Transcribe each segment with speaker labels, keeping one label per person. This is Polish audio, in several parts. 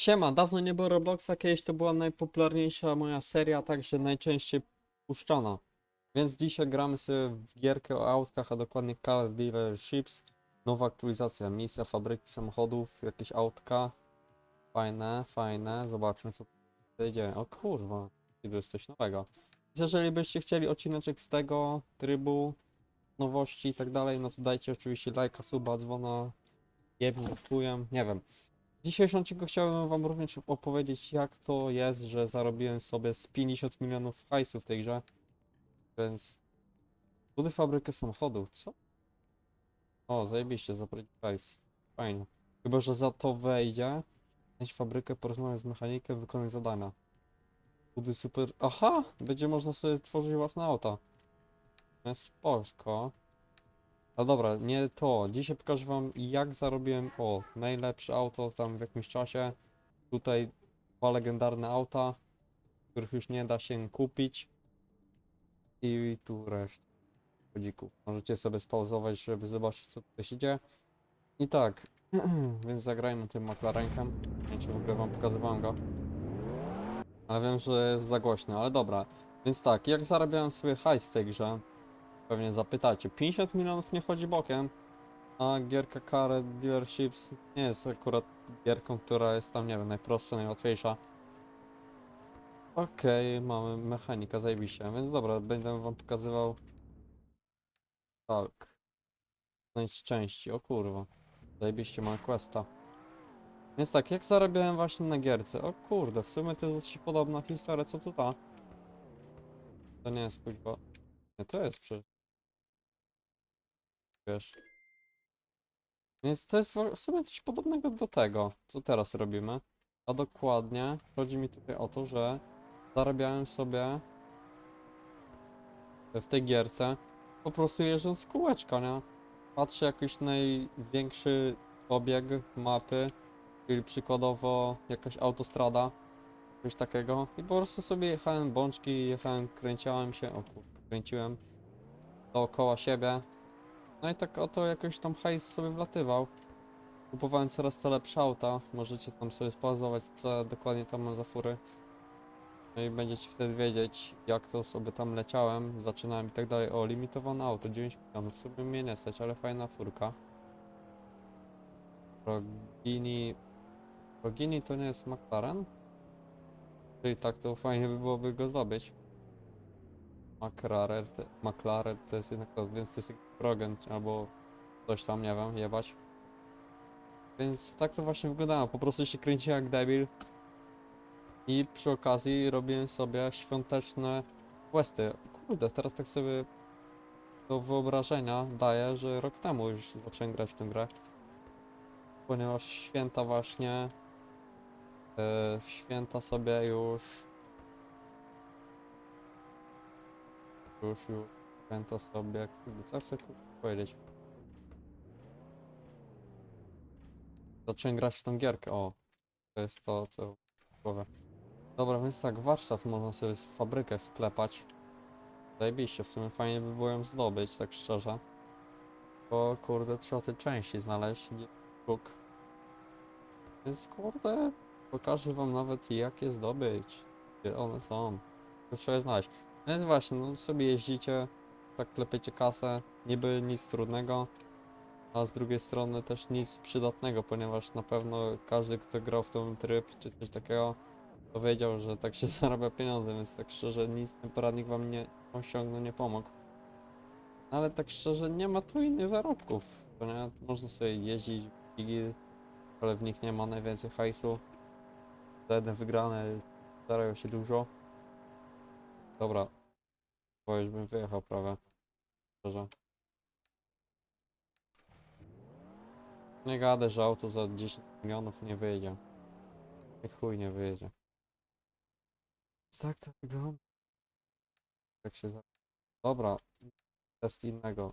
Speaker 1: Siema, dawno nie było Robloxa, kiedyś to była najpopularniejsza moja seria, także najczęściej puszczana. Więc dzisiaj gramy sobie w gierkę o autkach, a dokładnie Car Dealerships. Nowa aktualizacja, misja, fabryki samochodów, jakieś autka. Fajne, fajne, zobaczmy co tutaj dzieje. O kurwa, to jest coś nowego. Jeżeli byście chcieli odcineczek z tego trybu, nowości i tak dalej, no to dajcie oczywiście lajka, suba, dzwona, jebnie, nie wiem. W dzisiejszym odcinku chciałbym wam również opowiedzieć jak to jest, że zarobiłem sobie z 50 milionów hajsu w tej grze. Więc... Buduj fabrykę samochodów, co? O, zajebiście, zabrać hajs. Fajnie. Chyba, że za to wejdzie. Znajdź fabrykę, porozmawiaj z mechanikiem, wykonaj zadania. Buduj super... Aha! Będzie można sobie tworzyć własne auta. No spoko. No dobra, nie to. Dzisiaj pokażę wam jak zarobiłem, o, najlepsze auto tam w jakimś czasie. Tutaj dwa legendarne auta, których już nie da się kupić. I tu resztę chodzików. Możecie sobie spauzować, żeby zobaczyć co tutaj się dzieje. I tak, więc zagrajmy tym McLarenkiem. Nie wiem, czy w ogóle wam pokazywałem go. Ale wiem, że jest za głośno, ale dobra. Więc tak, jak zarabiałem sobie hajs w tej grze? Pewnie zapytacie. 50 milionów nie chodzi bokiem, a gierka Car Dealerships nie jest akurat gierką, która jest tam, nie wiem, najprostsza, najłatwiejsza. Okej, mamy mechanika, zajebiście, więc dobra, będę wam pokazywał tak. Znajdź części, o kurwa. Zajebiście mam questa. Więc tak, jak zarabiałem właśnie na gierce? O kurde, w sumie to jest dosyć podobna historia, co tu ta. To nie jest kuźwa. Nie, to jest przecież. Wiesz. Więc to jest w sumie coś podobnego do tego, co teraz robimy. A dokładnie chodzi mi tutaj o to, że zarabiałem sobie w tej gierce po prostu jeżdżąc z kółeczka, nie? Patrzę jakiś największy obieg mapy, czyli przykładowo jakaś autostrada, coś takiego i po prostu sobie jechałem bączki, jechałem, kręciłem się, o kręciłem dookoła siebie. No i tak oto jakoś tam hajs sobie wlatywał. Kupowałem coraz to lepsze auta, możecie tam sobie spauzować co dokładnie tam mam za fury. No i będziecie wtedy wiedzieć jak to sobie tam leciałem, zaczynałem i tak dalej. O, limitowane auto, 9 milionów, w sumie mnie nie stać, ale fajna furka. Rogini... Rogini to nie jest McLaren? Czyli tak to fajnie by byłoby go zdobyć. McLaren, te- McLaren to jest jednak to, więc to jest jakiś Rogen albo coś tam, nie wiem, jebać. Więc tak to właśnie wyglądało, po prostu się kręciłem jak debil. I przy okazji robiłem sobie świąteczne questy. Kurde, teraz tak sobie do wyobrażenia daję, że rok temu już zacząłem grać w tę grę. Ponieważ święta właśnie w święta sobie już już święta sobie kurde, co chcę powiedzieć. Zacząłem grać w tą gierkę, o to jest to co w głowie. Dobra, więc tak, warsztat można sobie z fabrykę sklepać. Zajebiście, w sumie fajnie by było ją zdobyć, tak szczerze. Bo kurde, trzeba te części znaleźć gdzie sztuk więc kurde, pokażę wam nawet jak je zdobyć. Gdzie one są. Trzeba je znaleźć więc właśnie, no sobie jeździcie, tak klepiecie kasę, niby nic trudnego, a z drugiej strony też nic przydatnego, ponieważ na pewno każdy, kto grał w ten tryb czy coś takiego, to wiedział, że tak się zarabia pieniądze, więc tak szczerze nic ten poradnik wam nie osiągnął, nie pomógł. Ale tak szczerze nie ma tu innych zarobków, to nie? Można sobie jeździć w ligi, ale w nich nie ma najwięcej hajsu. Za jeden wygrany zarabiał się dużo. Dobra. Bo już bym wyjechał prawie. Szczerze. Nie gadę, że auto za 10 milionów nie wyjedzie. Nie chuj nie wyjedzie. Tak to wygląda. Tak się za... Dobra. Test innego.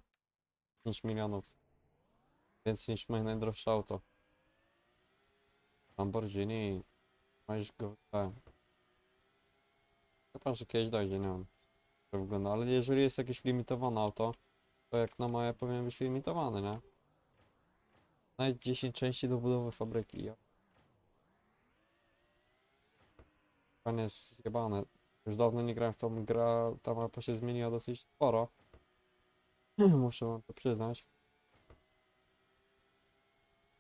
Speaker 1: 5 milionów. Więcej niż moje najdroższe auto. Lamborghini. Masz go... Tak. Chyba, że kiedyś dojdzie, nie wiem. Wygląda, ale jeżeli jest jakieś limitowane auto, to jak na moje powinien być limitowany, nie? Nawet 10 części do budowy fabryki. ja. Pan jest zjebane. Już dawno nie grałem w tą grę, ta mapa się zmieniła dosyć sporo. Muszę wam to przyznać.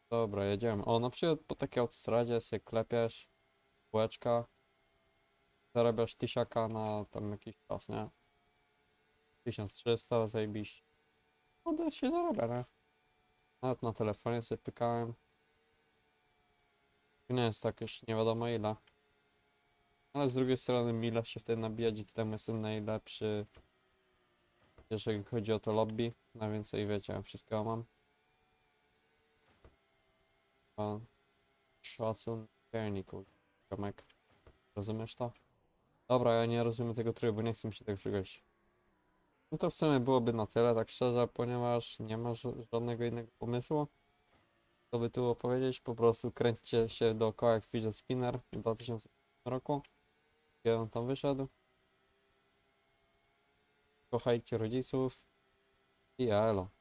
Speaker 1: Dobra, jedziemy. O, na przykład po takiej autostradzie się klepiesz, kółeczka, zarabiasz tysiaka na tam jakiś czas, nie? 1300, zajebiście. No, da się zarabia, nie? Nawet na telefonie sobie pykałem. Nie jest tak już nie wiadomo ile. Ale z drugiej strony mile się wtedy nabija, dzięki temu jestem najlepszy. Jeżeli chodzi o to lobby, najwięcej wiecie, wszystkiego mam. A szacun pierniku. Rozumiesz to? Dobra, ja nie rozumiem tego trybu, nie chcę mi się tak szukać. No to w sumie byłoby na tyle, tak szczerze, ponieważ nie ma ża- żadnego innego pomysłu. Co by tu opowiedzieć, po prostu kręćcie się dookoła jak fidget spinner w 2000 roku. Kiedy on tam wyszedł. Kochajcie rodziców i elo.